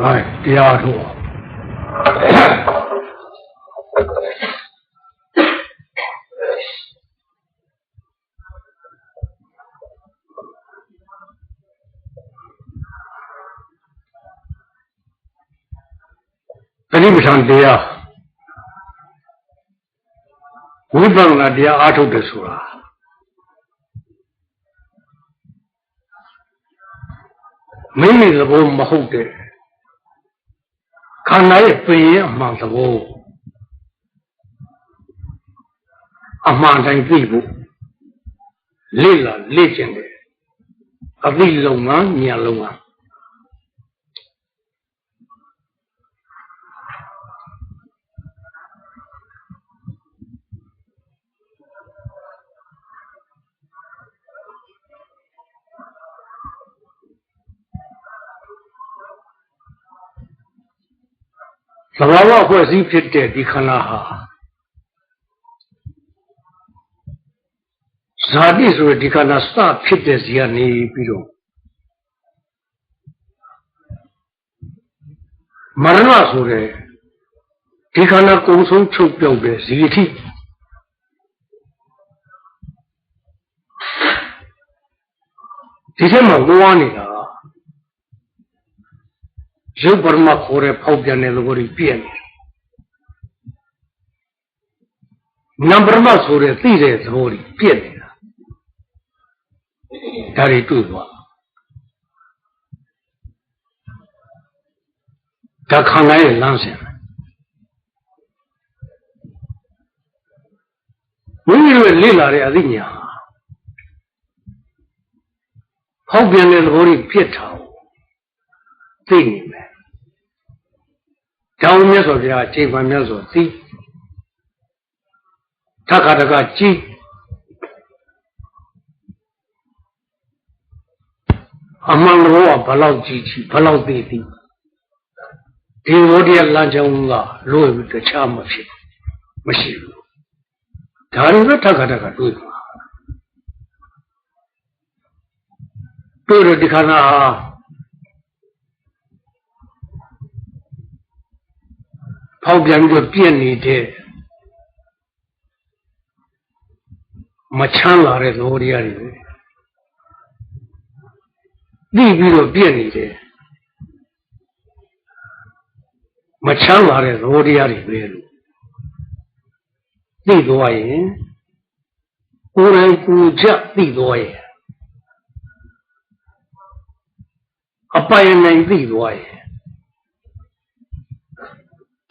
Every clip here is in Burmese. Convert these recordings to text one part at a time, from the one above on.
ဟဲ့တရားထုတ်တတိပဋ္ဌာန်တရားဝိပဿနာတရားအားထုတ်တယ်ဆိုတာမိမိသဘောမဟုတ်တဲ့ ခန္ဓာရဲ့ပင်ရဲ့အမှန်သဘောအမှန်တိုင်းသိဖို့လေ့လာလေ့ကျင့်တယ်အသိလုံးငန်းဉာဏ်လုံးငန်းသ ဘာဝအဖွဲ့အစည်းဖြစ်တဲ့ဒီခန္ဓာဟာဇာတိဆိုတဲ့ဒီခန္ဓာစဖြစ်တဲ့ဇီကနေပြီးတော့မရဏဆိုတဲ့ဒီခန္ဓာကုံဆုံးချုပ်ပြောက်တဲ့ဇီအထိဒီထဲမှာဝါနေတာ ရုပ်ပရမခေါ်တဲ့ဖောက်ပြန်တဲ့သဘောတွေပြည့်နေတယ်နံပါတ်မဆိုတဲ့သိတဲ့သဘောတွေပြည့်နေတာဒါတွေတွေ့သွားဒါခံရရဲ့လမ်းစဉ်ဝိညာဉ်ရဲ့လေ့လာတဲ့အသိဉာဏ်ဖောက်ပြန်တဲ့သဘောတွေပြည့်ထား သိနေမယ်တောင်းမြတ်စွာဘုရားချိန်ခွန်မြတ်စွာသိထခါတကကြည်အမှန်တော့ဘလောက်ကြည့်ချီဘလောက်သိသိဒီဝတ္တရားလမ်းကြောင်းကလွယ်ပြီးတခြားမဖြစ်မရှိဘူးဒါတွေပဲထခါတကတွေ့မှာတွေ့တဲ့ဒီခန္ဓာဟာ ဖောက်ပြန်ပြီးတော့ပြည့်နေတဲ့မချမ်းလာတဲ့သဘောတရားတွေပဲသိပြီးတော့ပြည့်နေတယ်မချမ်းလာတဲ့သဘောတရားတွေပဲလို့သိသွားရင်ကိုယ်တိုင်ကိုယ်ချက်သိသွားရင်အပိုင်နိုင်သိသွားရင်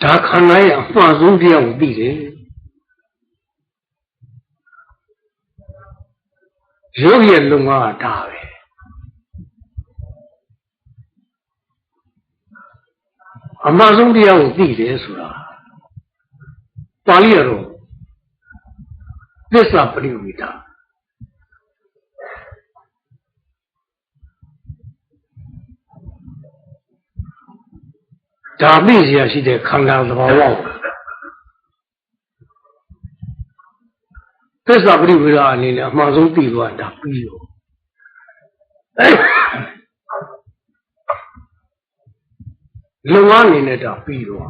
ဒါခန္ဓာရဲ့အမှန်ဆုံးတရားကိုသိတယ်ရုပ်ရဲ့လုံကဒါပဲအမှန်ဆုံးတရားကိုသိတယ်ဆိုတာပါဠိရတော့သစ္စာပရိဝိတာ ဒါသိเสียရှိတဲ့ခန္ဓာသဘာဝကိုသစ္စာပရိဝေဒအနေနဲ့အမှန်ဆုံးသိသွားတာပြီးရောလုံဝအနေနဲ့ဒါပြီးတော့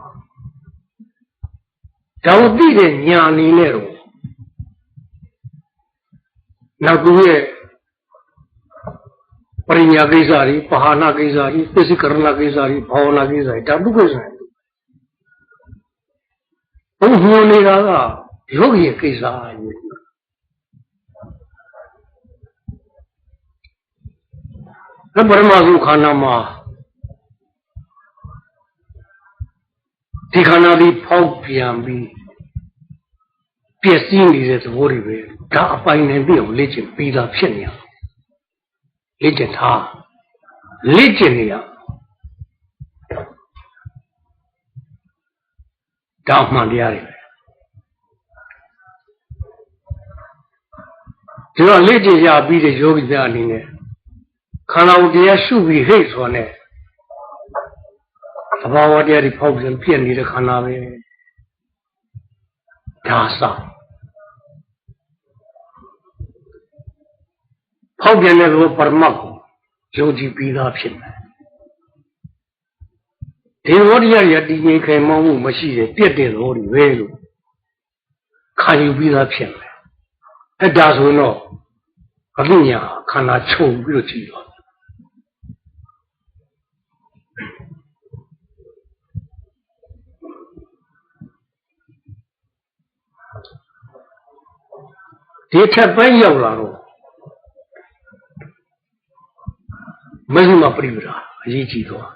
ဒါကိုသိတဲ့ညာအနေနဲ့တော့နောက်သူရဲ့ပ ရိညာကိစ္စတွေပဟာနာကိစ္စတွေပစ္စည်းကရဏကိစ္စတွေဘာဝနာကိစ္စတွေဒါပုဂ္ဂိုလ်ဆိုင်ဘုံဟိုနေတာကယောဂီရဲ့ကိစ္စကြီးကပရမသုခန္ဓာမှာဒီခန္ဓာဒီဖောက်ပြန်ပြီးပျက်စီးနေတဲ့သဘောတွေပဲဒါအပိုင်နဲ့ပြည့်အောင်လေ့ကျင့်ပြီးသားဖြစ်နေရ လေ့ကျင့်ထားလေ့ကျင့်နေရဒါမှန်တရားတွေပဲဒီတော့လေ့ကျင့်ရပြီးတဲ့ယောဂီများအနေနဲ့ခန္ဓာကိုယ်တရားရှုပြီးဟိတ်ဆိုတဲ့သဘာဝတရားတွေဖောက်ပြန်ပြည့်နေတဲ့ခန္ဓာပဲဒါဆောင် ဖောက်ပြန်တဲ့ဘုပရမတ်ကိုယုံကြည်ပြီးသားဖြစ်မယ်ဒီဝရိယရတည်ငြိမ်ခိုင်မောမှုမရှိတဲ့ပြက်တဲ့သဘောတွေပဲလို့ခံယူပြီးသားဖြစ်မယ်အဲဒါဆိုရင်တော့အလိညာခန္ဓာချုပ်ပြီးတော့ကြည့်တော့ဒီထက်ပိုင်းရောက်လာတော့ မဇ္ဈိမပရိပဒါအရေးကြီးတော့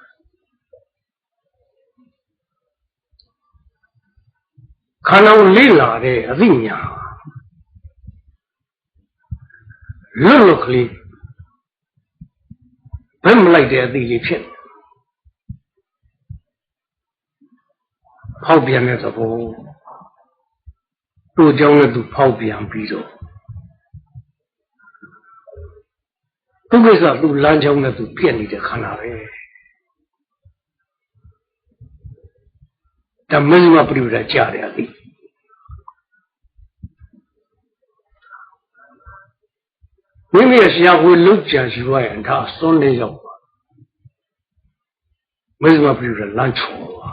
ခန္ဓာကိုလေ့လာတဲ့အသိဉာဏ်လွတ်လွတ်ကလေးဘယ်မလိုက်တဲ့အသိလေးဖြစ်ဖောက်ပြန်တဲ့သဘောသူ့အကြောင်းနဲ့သူဖောက်ပြန်ပြီးတော့ သူကိစ္စသူလမ်းကြောင်းနဲ့သူပြည့်နေတဲ့ခန္ဓာပဲဓမ္မစမပြိပဒကြတယ်အသိမိမိရဲ့ဆရာကိုလုတ်ကြံရှိရရင်ဒါအစွန်းလေးရောက်ပါမစမပြိပဒလမ်းချောပါ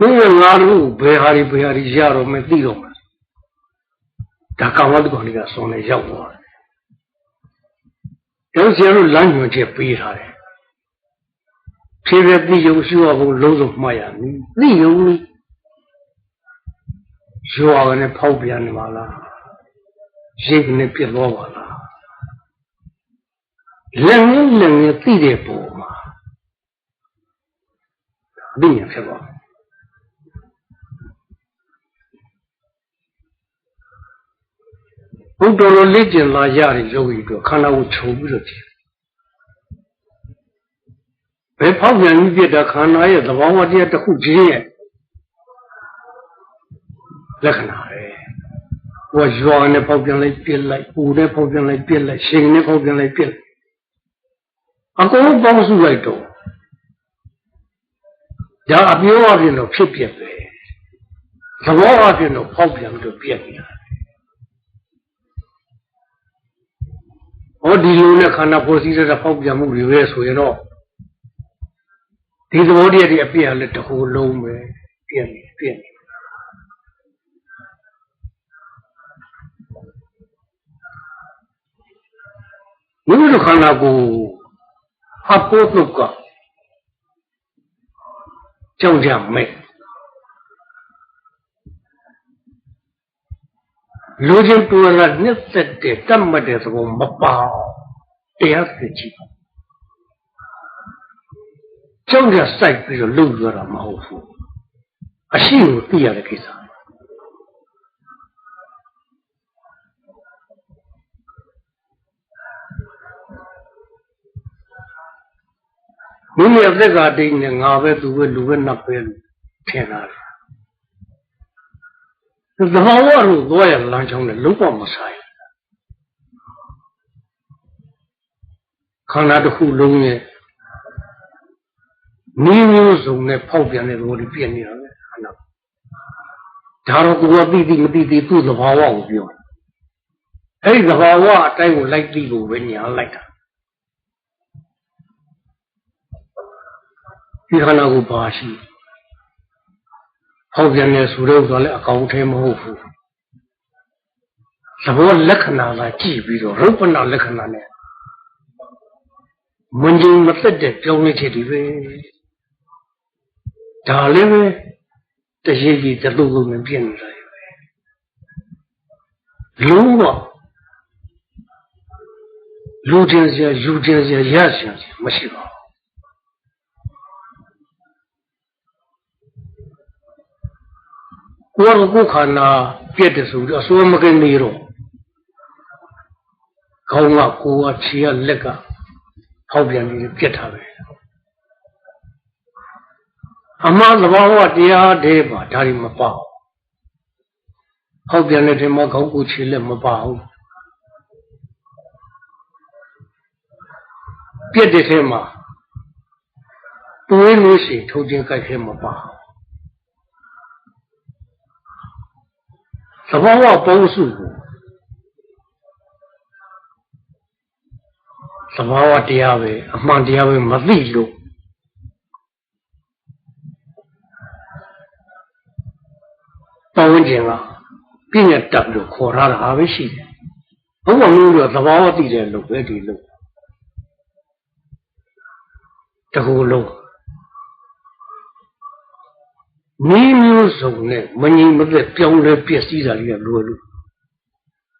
ဘယ်ငါတို့ဘယ်ဟာဒီဘယ်ဟာဒီရတော့မသိတော့မှာဒါကောင်ဝတ်ကောင်လေးကစွန်းလေးရောက်သွားတယ် တို့ဆရာတို့လမ်းညွှန်ချက်ပေးထားတယ်ဖြည်းဖြည်းသိယုံရှိရဖို့လုံးစုံမှတ်ရမည်သိယုံလေးရွာကနေဖောက်ပြန်နေပါလားရိတ်ကနေပြစ်သွားပါလားလက်ငင်းလက်ငင်းသိတဲ့ပုံမှာအသိဉာဏ်ဖြစ်ပါ ဘုဒ္ဓလိုလက်ကျင်လာရတဲ့ယောဂီတို့ခန္ဓာကိုခြုံပြီးတော့ကြည့်ဘယ်ဖောက်ပြန်ပြီးပြတဲ့ခန္ဓာရဲ့သဘောတရားတစ်ခုချင်းရဲ့လက္ခဏာပဲဟိုရွာနဲ့ဖောက်ပြန်လိုက်ပြစ်လိုက်ပူနဲ့ဖောက်ပြန်လိုက်ပြစ်လိုက်ရှင်နဲ့ဖောက်ပြန်လိုက်ပြစ်လိုက်အကုန်ပေါင်းစုလိုက်တော့ဒါအပြောအပြင်တော့ဖြစ်ပြပဲသဘောအပြင်တော့ဖောက်ပြန်ပြီးတော့ပြက်နေတာ ဟောဒီလိုနဲ့ခန္ဓာပေါ်စည်းတဲ့ဖောက်ပြန်မှုတွေပဲဆိုရင်တော့ဒီသဘောတရားတွေအပြည့်အလဲတစ်ခုလုံးပဲပြည့်နေပြည့်နေမိမိတို့ခန္ဓာကိုယ်အပိုးတုတ်ကကြောက်ကြမဲ့ လူချင်းပူလာနှစ်သက်တဲ့တတ်မှတ်တဲ့သဘောမပေါတရားသိကြည့်ကြောက်ကြစိုက်ပြီးတော့လုံရတာမဟုတ်ဘူးအရှိကိုသိရတဲ့ကိစ္စမိမိအသက်ကတိတ်နဲ့ငါပဲသူပဲလူပဲနတ်ပဲလို့ထင်တာလေ သဘာဝတို့သွားရလမ်းချောင်းနဲ့လုံးဝမဆိုင်ခန္ဓာတစ်ခုလုံးရဲ့နီးမျိုးစုံနဲ့ဖောက်ပြန်တဲ့သဘောတွေပြည့်နေတာပဲခန္ဓာဒါတော့ကိုယ်ကသိသိမသိသိသူ့သဘာဝကိုပြောအဲ့ဒီသဘာဝအတိုင်းကိုလိုက်သိဖို့ပဲညာလိုက်တာဒီခန္ဓာကိုပါရှိ ဟောက်ပြန်နေဆိုတော့ဆိုလည်းအကောင်ထဲမဟုတ်ဘူးသဘောလက္ခဏာကကြည့်ပြီးတော့ရုပ်ပနာလက္ခဏာနဲ့မငြိမ်မသက်တဲ့ပြောင်းလဲချက်တွေပဲဒါလည်းပဲတရေကြီးတလူလုံးနဲ့ပြည့်နေတာပဲလုံးဝလူချင်းစရာယူချင်းစရာရစရာမရှိပါဘူး ကိုယ်ကကိုယ်ခန္ဓာပြည့်တယ်ဆိုတော့အစိုးမကနေတော့ခေါင်းကကိုယ်ကခြေကလက်ကဖောက်ပြန်ပြီးပြစ်ထားပဲအမှန်သဘာဝတရားတွေပါဒါတွေမပေါ့ဖောက်ပြန်တဲ့ထဲမှာခေါင်းကိုယ်ခြေလက်မပါဘူးပြစ်တဲ့ထဲမှာတွေးလို့ရှိထုတ်ခြင်းကြိုက်ခဲမပါဘူး သဘောဝပုံစုကိုသဘောဝတရားပဲအမှန်တရားပဲမသိလို့ပဝန်းကျင်ကပြည့်ညတ်တပ်လို့ခေါ်ထားတာပဲရှိတယ်ဘုရားမျိုးတော့သဘောဝသိတယ်လို့ပဲဒီလို့တကူလုံး မိမျိုးစုံနဲ့မငြိမ်မသက်ပြောင်းလဲပြည့်စည်တာလေးကလွယ်လို့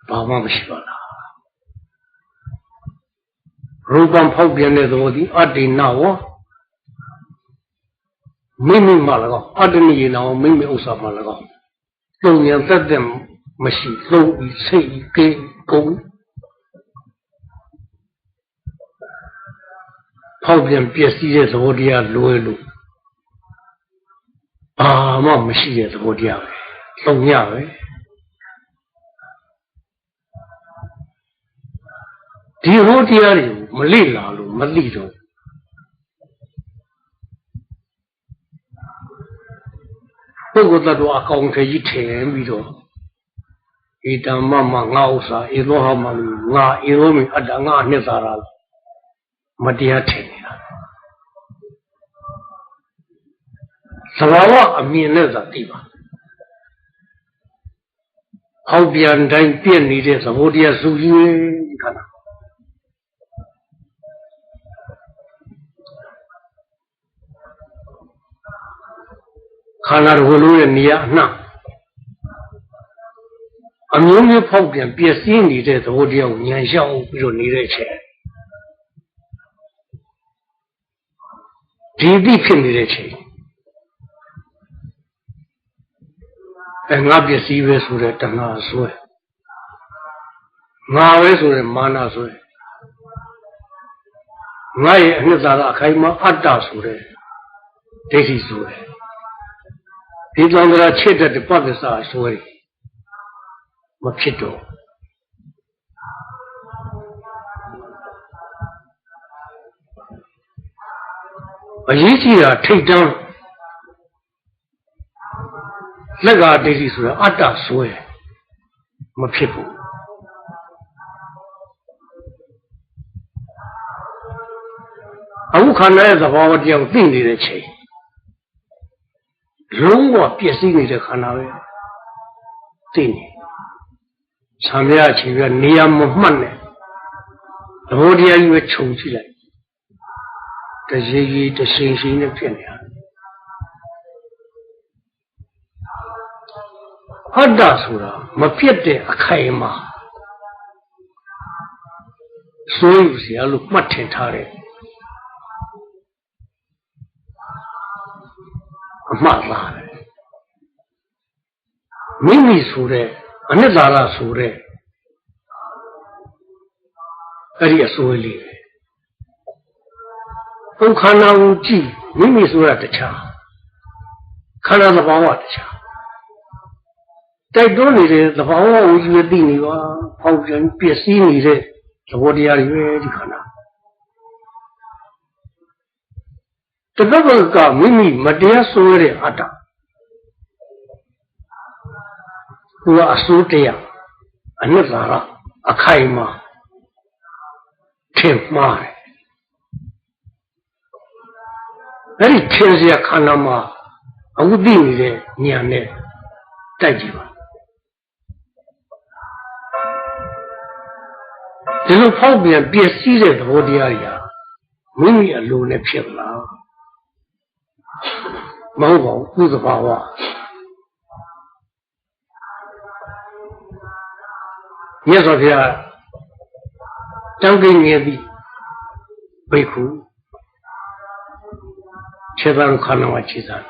ဘာမှမရှိပါလားရူပံဖောက်ပြန်တဲ့သဘောဒီအတ္တိနာဝမိမိမှလည်းကောအတ္တနိယေနာဝမိမိဥစ္စာမှလည်းကောသုံးရန်သက်သက်မရှိသုံးဤစိတ်ဤကေကုန်ဖောက်ပြန်ပြည့်စည်တဲ့သဘောတရားလွယ်လို့ဘာ မှမရှိတဲ့သဘောတရားပဲသုံးရပဲဒီဟောတရားတွေကိုမလေ့လာလို့မသိတော့ပုဂ္ဂိုလ်တ attva အကောင်ထေကြီးထင်ပြီးတော့ဧတမမငါဥစ္စာဧသောဟမလူငါဧသောမိအတ္တငါအနှစ်သာရမတရားထင်နေတာ သဘာဝအမြင်နဲ့သာသိပါဟောက်ပြန်တိုင်းပြည့်နေတဲ့သဘောတရားစုကြီးခန္ဓာခန္ဓာတော်လို့ရဲ့နေရာအနှံ့အမျိုးမျိုးဖောက်ပြန်ပျက်စီးနေတဲ့သဘောတရားကိုဉာဏ်ရှောင်ပြီးတော့နေတဲ့ချက်ဒီတိဖြစ်နေတဲ့ချိန် အဲငါပစ္စည်းပဲဆိုတဲ့တဏှာဆွဲငါပဲဆိုတဲ့မာနဆွဲငါရဲ့အနှစ်သာရအခိုင်အမာအတ္တဆိုတဲ့ဒိဋ္ဌိဆွဲဒီသံဃာချစ်တဲ့ပဋ္ဌိစာဆွဲမဖြစ်တော့အရေးကြီးတာထိတ်တန်း လက်ကဒိဋ္ဌိဆိုတာအတ္တဆွဲမဖြစ်ဘူးအခုခန္ဓာရဲ့သဘောတရားကိုသိနေတဲ့ချိန်လုံးဝပြည့်စည်နေတဲ့ခန္ဓာပဲသိနေဆံရချီပြနေရာမမှတ်နဲ့သဘောတရားကြီးပဲခြုံကြည့်လိုက်တရေကြီးတရှိန်ရှိန်နဲ့ဖြစ်နေတာ အတ္တဆိုတာမဖြစ်တဲ့အခိုင်အမာဆိုးယူစရာလို့မှတ်ထင်ထားတဲ့အမှားလားမိမိဆိုတဲ့အနိတာရဆိုတဲ့အဲ့ဒီအစိုးလေးပဲဒုက္ခနာကိုကြည့်မိမိဆိုတာတခြားခန္ဓာသဘောကတခြား တိုက်တွန်းနေတဲ့သဘာဝကိုကြည့်သိနေပါဟောက်ပြန်ပျက်စီးနေတဲ့သဘောတရားတွေပဲဒီခန္ဓာတပတ်ကမိမိမတရားဆိုရတဲ့အတ္တသူကအစိုးတရားအနှစ်သာရအခိုင်အမာထင်မှားတယ်အဲ့ဒီထင်စရာခန္ဓာမှာအခုသိနေတဲ့ဉာဏ်နဲ့တိုက်ကြည့်ပါ ဒီလိုဖောက်ပြန်ပျက်စီးတဲ့သဘောတရားတွေဟာမိမိအလိုနဲ့ဖြစ်လားမဟုတ်ပါဘူးသူ့သဘာဝမြတ်စွာဘုရားတောင်းကိနေသည်ဘိက္ခုခြေသားခန္ဓာမှာခြေသား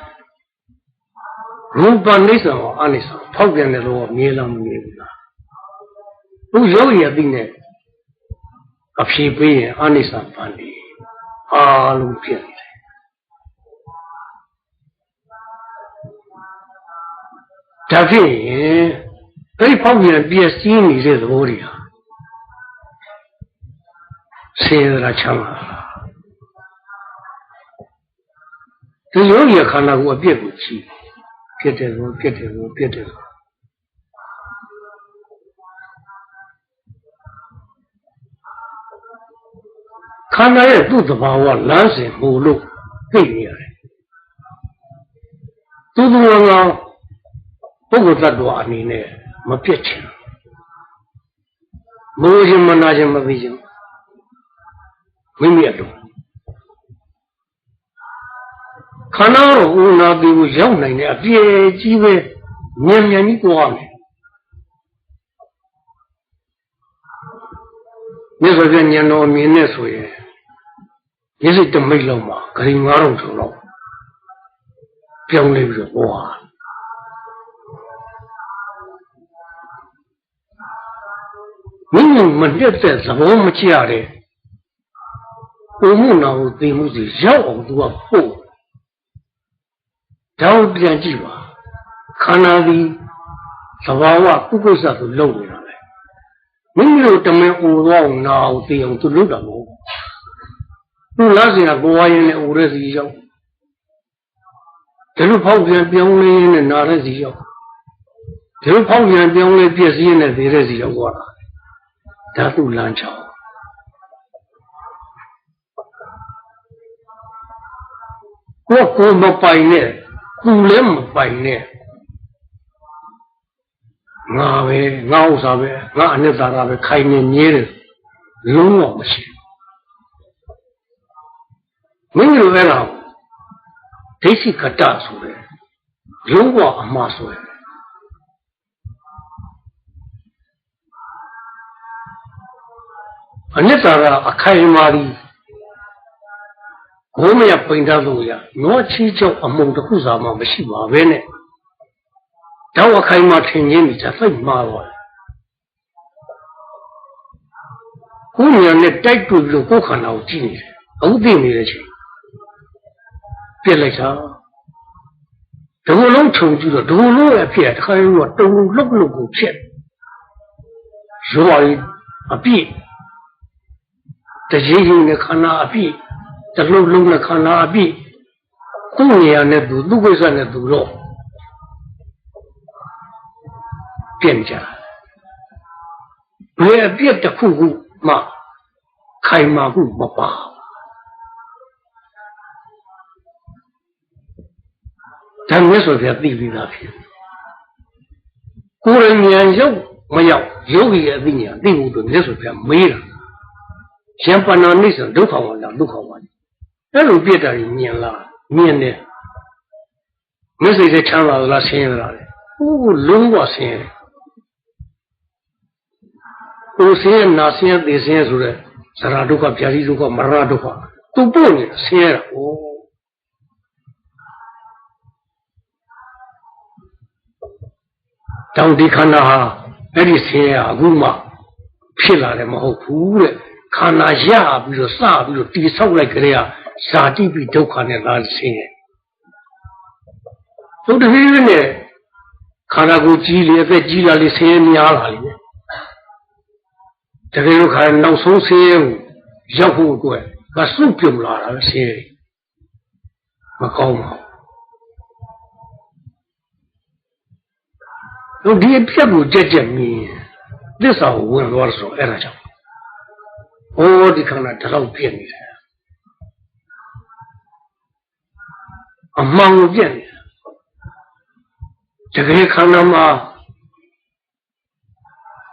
ရူပနိစ္စံဟောအနိစ္စဖောက်ပြန်တယ်လို့မြင်လားမမြင်ဘူးလားသူရုပ်ရည်သိနေ အဖြေပေးရင်အနိစ္စပန်ဒီအားလုံးဖြစ်နေတယ်ဒါဖြစ်ရင်အဲ့ဒီဖောက်ပြန်ပြည့်စည်နေတဲ့သဘောတွေဟာစေရနာချမ်းသာဒီယောဂီခန္ဓာကိုအပြစ်ကိုကြည့်ဖြစ်တယ်ကိုဖြစ်တယ်ကိုဖြစ်တယ်ကို ခန္ဓာရဲ့သူ့သဘာဝလမ်းစဉ်ဟိုလို့သိနေရတယ်သူ့သူငောပုဂ္ဂိုလ်တ attva အနေနဲ့မပြည့်ချင်မိုးခြင်းမနာခြင်းမသိခြင်းမိမိအတူခန္ဓာတော်ဦးနာပြီးကိုရောက်နိုင်တဲ့အပြည့်ကြီးပဲဉာဏ်ဉာဏ်ကြီးသွားမယ်မြတ်စွာဘုရားဉာဏ်တော်အမြင်နဲ့ဆိုရင် မျက်စိတမိတ်လောက်မှာဂရင်9000ကျော်လောက်ပြောင်းလဲပြီးတော့ဟောမိမိမတက်တဲ့သဘောမကျတဲ့ဘုံမှုနာကိုသိမှုစီရောက်အောင်သူကပို့ဒါကိုပြန်ကြည့်ပါခန္ဓာသည်သဘာဝကုက္ကုစဆိုလုံနေတာပဲမိမိတို့တမင်အိုတော့နာအောင်သိအောင်သူလုပ်တာမဟုတ်ဘူး သူလားစင်ကကိုဝါရင်နဲ့အိုတဲ့စီရောက်ဒီလိုဖောက်ပြန်ပြောင်းလဲနဲ့နာတဲ့စီရောက်ဒီလိုဖောက်ပြန်ပြောင်းလဲပြည့်စည်နဲ့သေးတဲ့စီရောက်သွားတာဓာတုလမ်းချောင်းကိုကိုမပိုင်နဲ့ကူလည်းမပိုင်နဲ့ငါပဲငါဥစ္စာပဲငါအနှစ်သာရပဲခိုင်နေမြဲတယ်လုံးဝမရှိ မင်းတို့အဲ့ဒါဒိဋ္ဌိကတဆိုတယ်လုံးဝအမှားဆိုတယ်အနှစ်သာရအခိုင်အမာဒီဘိုးမရပိန်ထားလို့ရနောချီချောက်အမုံတစ်ခုစာမှမရှိပါပဲနဲ့တောက်အခိုင်မှာထင်ရင်းနေတာစိတ်မှားသွားတယ်ကိုယ်ဉာဏ်နဲ့တိုက်တွေ့ပြီးတော့ကိုယ်ခန္ဓာကိုကြည့်နေတယ်အခုသိနေတဲ့ချိန် ပြက်လိုက်တာဒီလိုလုံးခြုံကြည့်တော့ဒီလိုလုံးရဲ့ဖြစ်တခါရောတုံလုံးလှုပ်လှုပ်ကိုဖြစ်ရောရီအပြည့်တကြီးကြီးနဲ့ခန္ဓာအပြည့်တလုံးလုံးနဲ့ခန္ဓာအပြည့်ကိုယ်နေရာနဲ့သူသူ့ကိစ္စနဲ့သူတော့ပြင်ကြဘယ်အပြစ်တစ်ခုခုမှခိုင်မာခုမပါ ဓမ္မဆိုပြသိပြီးသားဖြစ်ကိုယ်ဉာဏ်ရောက်မရောက်ယောဂီရဲ့အသိဉာဏ်သိဖို့အတွက်မြတ်စွာဘုရားမေးတာယံပဏာနိစ္စဒုက္ခဝန္တာဒုက္ခဝန္တာအဲ့လိုပြစ်တာကြီးမြင်လားမြင်တယ်မစိတ်နဲ့ချမ်းသာလားဆင်းရဲလားလေဟိုးလုံးဝဆင်းရဲဟိုဆင်းရဲနာဆင်းရဲသိဆင်းရဲဆိုတဲ့ဇရာဒုက္ခဗျာတိဒုက္ခမရဏဒုက္ခသူပို့နေဆင်းရဲတာဩ တောင်ဒီခန္ဓာဟာအဲ့ဒီဆင်းရဲအခုမှဖြစ်လာတယ်မဟုတ်ဘူးတဲ့ခန္ဓာရပြီးတော့စပြီးတော့တိဆောက်လိုက်ကြတဲ့ဇာတိပိဒုက္ခနဲ့သာဆင်းရဲသုတ္တပိနဲ့ခန္ဓာကိုယ်ကြီးလေအသက်ကြီးလာလေဆင်းရဲများလာလေတကယ်လို့ခါနောက်ဆုံးဆင်းရဲကိုရောက်ဖို့အတွက်ကစုပြုံလာတာဆင်းရဲမကောင်းပါဘူး ဒီအဖြစ်ကိုကြက်ကြက်မြင်သစ္စာကိုဝင်သွားဆိုအဲ့ဒါကြောင့်ဟိုဒီခန္ဓာတလောက်ပြည့်နေတယ်အမှန်ကိုပြည့်နေတယ်တကယ်ခန္ဓာမှာ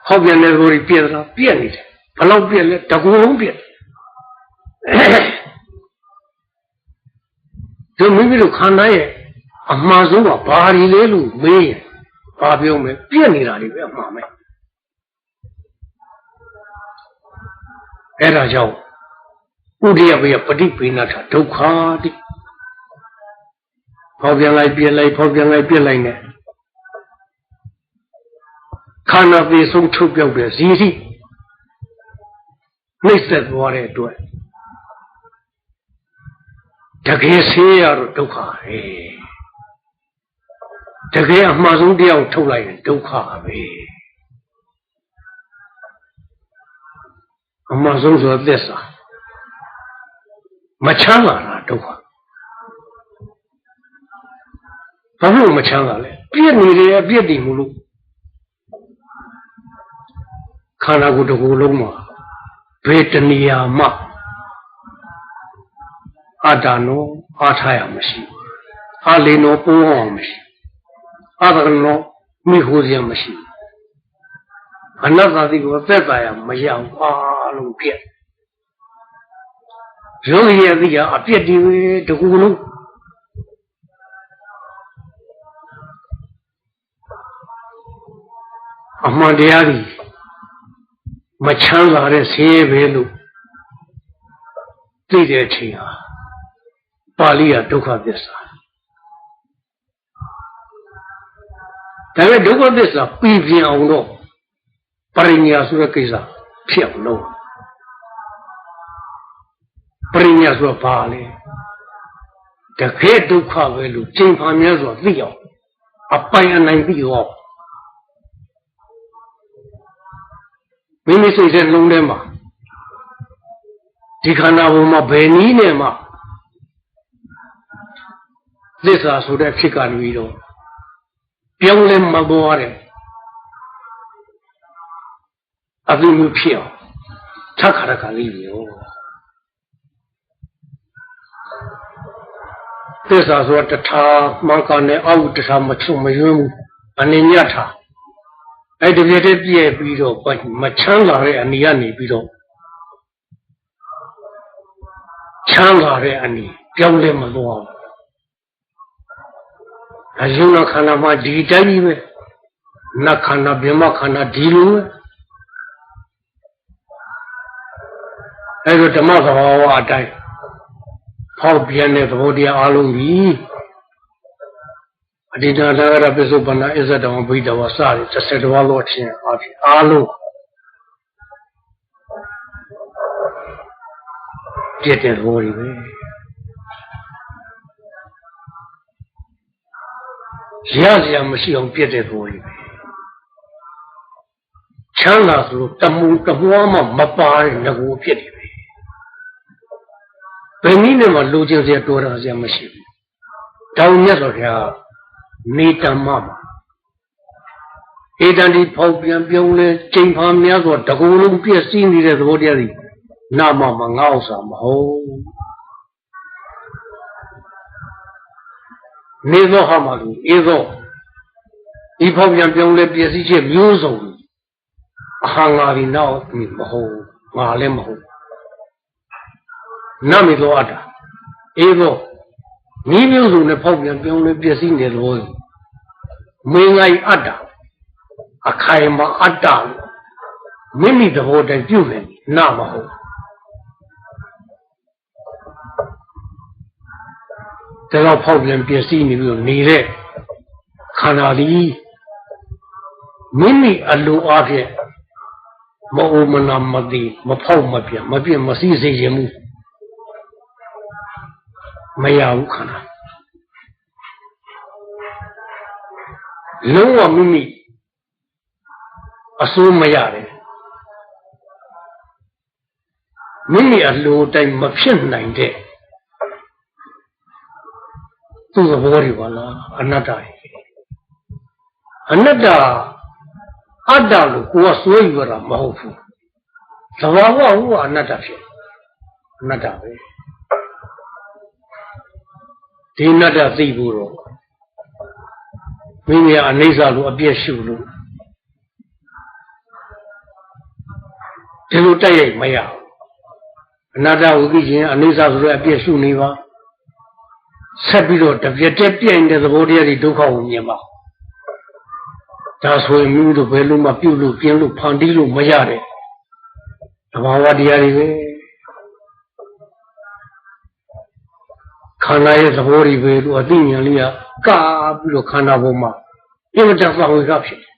ဟောပြန်တဲ့ကိုပြည့်တာပြည့်နေတယ်ဘလောက်ပြည့်လဲတကူလုံးပြည့်ဒီမိမိတို့ခန္ဓာရဲ့အမှန်ဆုံးကဘာတွေလဲလို့မေးရင် ဘာပြောမလဲပြည့်နေတာတွေပဲအမှန်ပဲအဲ့ဒါကြောင့်ဥဒိယဘေပฏิပိဏထဒုက္ခတိဖောက်ပြန်လိုက်ပြက်လိုက်ဖောက်ပြန်လိုက်ပြက်လိုက်နဲ့ခန္ဓာပြေဆုံးထုတ်ပြောက်တဲ့ဇီတိနှိမ့်ဆက်သွားတဲ့အတွက်တကယ်ဆင်းရတော့ဒုက္ခပဲ တကယ်အမှားဆုံးတရားကိုထုတ်လိုက်ရင်ဒုက္ခပဲအမှားဆုံးဆိုသစ္စာမချမ်းသာတာဒုက္ခဘာလို့မချမ်းသာလဲပြည့်နေတယ်ပြည့်တည်မှုလို့ခန္ဓာကိုယ်တစ်ခုလုံးမှာဘယ်တဏှာမှအတ္တနောအားထားရမရှိအာလေနောပိုးအောင်မရှိ အာသကနောမိခိုးစရာမရှိဘူးအနတ္တတိကိုသက်သာရမရအောင်အားလုံးပြက်ယောဂီရဲ့အသိကအပြက်ဒီပဲတကူလုံးအမှန်တရားကြီးမချမ်းသာတဲ့ဆင်းရဲပဲလို့သိတဲ့အချိန်ဟာပါဠိကဒုက္ခသစ္စာ ဒါပေမဲ့ဒုက္ခသစ္စာပြီးပြင်းအောင်တော့ပရိညာဆိုတဲ့ကိစ္စဖြစ်အောင်လုပ်ပရိညာဆိုတော့ဘာလဲတကယ်ဒုက္ခပဲလို့ချိန်ဖန်များစွာသိအောင်အပိုင်အနိုင်သိအောင်မိမိစိတ်ထဲလုံးထဲမှာဒီခန္ဓာဘုံမှာဘယ်နည်းနဲ့မှသစ္စာဆိုတဲ့ဖြစ်ကနေပြီးတော့ ပြောင်းလဲမသွားတယ်အသိမျိုးဖြစ်အောင်ထခါရခါလေးမျိုးသစ္စာဆိုတာတထာမှန်ကန်တဲ့အောက်တထာမချုံမယွန်းဘူးအနေညတ်ထားအဲ့ဒီပြည့်တဲ့ပြည့်ပြီးတော့မချမ်းသာတဲ့အနေကနေပြီးတော့ချမ်းသာတဲ့အနေပြောင်းလဲမသွားဘူး အယုံခန္ဓာမှာဒီတိုင်းကြီးပဲနတ်ခန္ဓာပြမခန္ဓာဒီလိုပဲအဲ့ဒါဓမ္မသဘာဝအတိုင်းဖောက်ပြန်တဲ့သဘောတရားအလုံးကြီးအတိတသာရပစ္စုပန္နအစ္ဆတဝဘိဒဝစရ30တဝါလို့အချင်းအဖြစ်အလုံးပြည့်တဲ့သဘောကြီးပဲ ရစရာမရှိအောင်ပြည့်တဲ့သဘောကြီးပဲချမ်းသာဆိုတမှုတမွားမှမပါတဲ့ငကိုဖြစ်တယ်ဘယ်နည်းနဲ့မှလိုချင်စရာတော်တာစရာမရှိဘူးတောင်မြတ်စွာဘုရားနေတမ္မမှာဧတန်ဒီဖောက်ပြန်ပြုံးလဲချိန်ဖာများစွာတကူလုံးပြည့်စည်နေတဲ့သဘောတရားတွေနာမမှာငါဥစ္စာမဟုတ် နေသောဟာမလူအေသောဒီဖောက်ပြန်ပြုံးလဲပြည့်စည်ချက်မျိုးစုံအဟံငါဒီနောက်မဟုတ်ငါလည်းမဟုတ်နမေသောအတ္တအေသောမိမျိုးစုံနဲ့ဖောက်ပြန်ပြောင်းလဲပြည့်စည်နေလို့မင်းငိုင်းအတ္တအခိုင်မာအတ္တမိမိသဘောတည်းပြုနေနာမဟုတ် ဒါတော့ဖောက်ပြန်ပြည့်စည်နေပြီးနေတဲ့ခန္ဓာသည်မိမိအလိုအားဖြင့်မအိုမနာမသိမဖောက်မပြမပြမစည်းစေခြင်းမူမရဘူးခန္ဓာလုံးဝမိမိအစိုးမရတယ်မိမိအလိုတိုင်းမဖြစ်နိုင်တဲ့ သူ့သဘောတွေပါလားအနတ္တရဲ့အနတ္တအတ္တလို့ကိုယ်ကစွဲယူရတာမဟုတ်ဘူးသဘာဝဟူအနတ္တဖြစ်အနတ္တပဲဒီနတ္တသိဖို့တော့မိမိကအနိစ္စလို့အပြည့်ရှုလို့ဒီလိုတိုက်ရိုက်မရဘူးအနာတ္တဝိကိရှင်အနိစ္စဆိုတဲ့အပြည့်ရှုနေပါ ဆက်ပြီးတော့တပြက်တည်းပြည့်နေတဲ့သဘောတရားတွေဒုက္ခကိုမြင်ပါဒါဆိုရင်မိမိတို့ဘယ်လိုမှပြုတ်လို့ပြင်းလို့ဖန်တီးလို့မရတဲ့သဘာဝတရားတွေပဲခန္ဓာရဲ့သဘောတွေပဲလို့အသိဉာဏ်လေးကကာပြီးတော့ခန္ဓာပေါ်မှာအင်မတန်သဝေကဖြစ်တယ်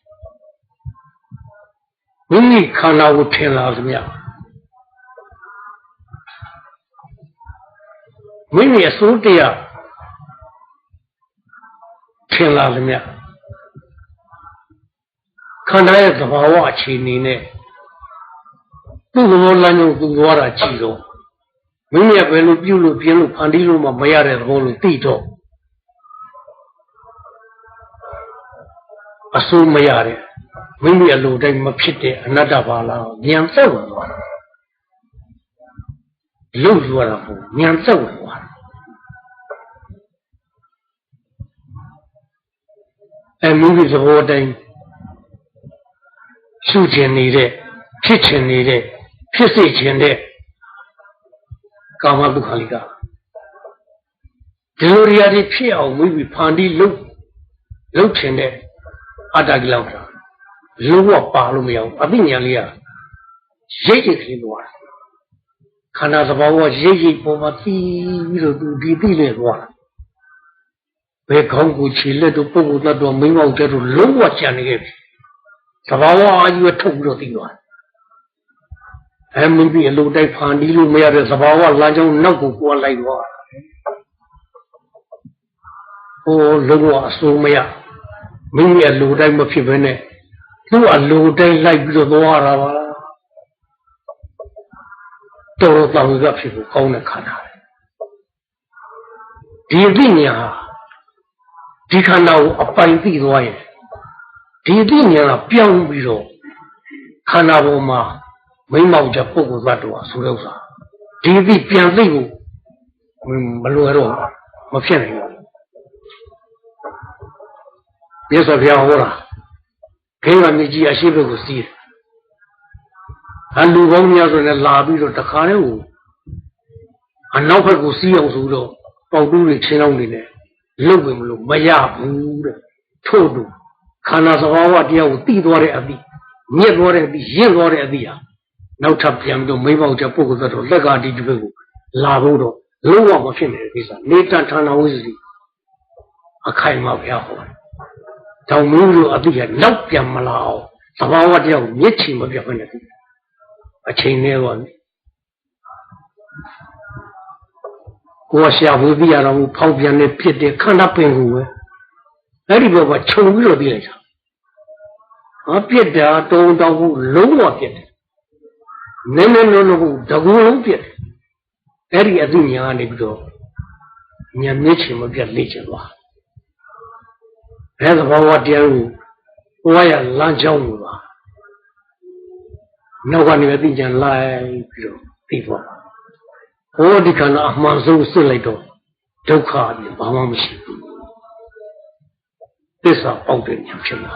မိမိခန္ဓာကိုထင်လာသမျှမိမိအစိုးတရား ထင်လာသမျှခန္ဓာရဲ့သဘာဝအခြေအနေနဲ့သူ့သဘောလမ်းညွှန်သူသွားတာကြည့်တော့မိမိကဘယ်လိုပြုလို့ပြင်းလို့ဖန်တီးလို့မှမရတဲ့သဘောလို့သိတော့အဆိုးမရတဲ့မိမိအလိုတိုင်းမဖြစ်တဲ့အနတ္တပါလားဉာဏ်သက်ဝင်သွားတာလုံယူရတာမဟုတ်ဉာဏ်သက်ဝင်သွားတာ အဲမိမိသဘောတိုင်းရှုခြင်းနေတဲ့ဖြစ်ခြင်းနေတဲ့ဖြစ်စေခြင်းတဲ့ကာမတုခလိကဒီလိုရာတွေဖြစ်အောင်မိမိဖန်တီးလုပ်လုပ်ခြင်းတဲ့အတ္တကိလောကလုံးဝပါလို့မရဘူးအသိဉာဏ်လေးကရိတ်ရိတ်ကလေးသွားတာခန္ဓာသဘောကရိတ်ရိတ်ပေါ်မှာပြီးပြီးတော့သူဒီသိလေသွားတာ ဘယ်ခေါင်းကိုခြေလက်တို့ပုပ်ကိုတတ်တော့မင်းမောက်တဲ့တို့လုံးဝကြံနေခဲ့ပြီသဘာဝအာကြီးပဲထုတ်ပြီးတော့သိသွားတယ်အဲမိမိအလိုတိုက်ဖန်တီးလို့မရတဲ့သဘာဝလမ်းကြောင်းနောက်ကိုကိုယ်လိုက်သွားတာဟိုလုံးဝအစိုးမရမိမိအလိုတိုက်မဖြစ်ဘဲနဲ့သူ့အလိုတိုက်လိုက်ပြီးတော့သွားတာပါတော်တော်တောင်ကဖြစ်ဖို့ကောင်းတဲ့ခန္ဓာဒီအသိဉာဏ်ဟာ ဒီခန္ဓာကိုအပိုင်သိသွားရင်ဒီအသိဉာဏ်ကပြောင်းပြီးတော့ခန္ဓာပေါ်မှာမိမ့်မောက်တဲ့ပုဂ္ဂိုလ်သတ္တဝါဆိုတဲ့ဥစ္စာဒီအသိပြန်သိဖို့မလွယ်တော့မဖြစ်နိုင်ဘူးမြတ်စွာဘုရားဟောတာခေဝမြကြီးအရှိဘက်ကိုစီးတယ်အလူပေါင်းများဆိုရင်လာပြီးတော့တခါတည်းကိုအနောက်ဘက်ကိုစီးအောင်ဆိုတော့ပေါက်တူးတွေချင်းအောင်နေတယ် လုတ်ဝင်မလို့မရဘူးတဲ့ထို့တူခန္ဓာသဘာဝတရားကိုသိသွားတဲ့အသည့်မြင့်သွားတဲ့အသည့်ရင့်သွားတဲ့အသည့်ဟာနောက်ထပ်ပြန်ပြီးတော့မိမောက်ချက်ပုဂ္ဂိုလ်သက်တော်လက်ကဒီဒီဘက်ကိုလာဖို့တော့လုံးဝမဖြစ်နေတဲ့ကိစ္စနေတဌာနဝိသတိအခိုင်အမာဘုရားဟောတယ်။တောင်မင်းတို့အသည့်ကနောက်ပြန်မလာအောင်သဘာဝတရားကိုမြင့်ချင်မပြတ်ဖက်နေတယ်အချိန်နဲ့ပေါ့ ကိုယ်ရှာဖို့သိရတော့ဖောက်ပြန်နေဖြစ်တဲ့ခန္ဓာပင်ကိုပဲအဲ့ဒီဘက်ကခြုံပြီးတော့သိလိုက်တာဟာပြစ်တာတုံတောင်ဖို့လုံးဝပြစ်တယ်နည်းနည်းလုံးလုံးတကူလုံးပြစ်တယ်အဲ့ဒီအသိဉာဏ်ကနေပြီးတော့ဉာဏ်မျက်ချင်မပြတ်လေ့ကျင့်သွားဘယ်သဘောဝတရားကိုဘဝရလမ်းကြောင်းလို့ပါနောက်ကနေပဲသိကြလိုက်ပြီးတော့သိသွားတာ ဟောဒီခန္ဓာအမှန်ဆုံးစစ်လိုက်တော့ဒုက္ခအပြင်ဘာမှမရှိဘူးသစ္စာပေါက်တဲ့ဉာဏ်ဖြစ်လာ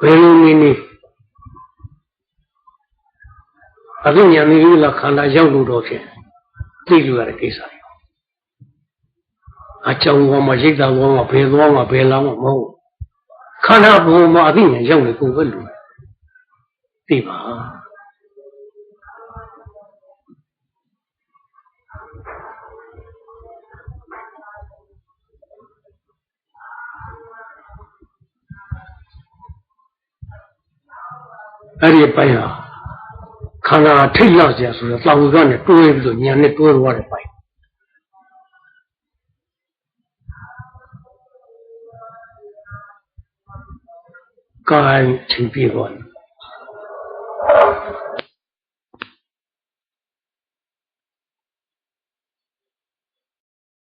ဘယ်လိုနည်းနည်းအသိဉာဏ်ကြီးလာခန္ဓာရောက်လို့တော့ဖြင့်သိလို့ရတဲ့ကိစ္စတွေအကြောင်းဘောမှာရိတ်တာဘောမှာဘယ်သွားမှာဘယ်လာမှာမဟုတ် ခန္ဓာဘောမှာအသိဉာဏ်ရောက်နေကိုယ်ပဲလူသိပါအဲ့ဒီပိုင်းဟာခန္ဓာထိတ်လောက်ကြဆိုတော့သာဝကနဲ့တွဲပြီးတော့ညာနဲ့တွဲသွားတဲ့ပိုင်း ကာယချိန်ပြေသွားတယ်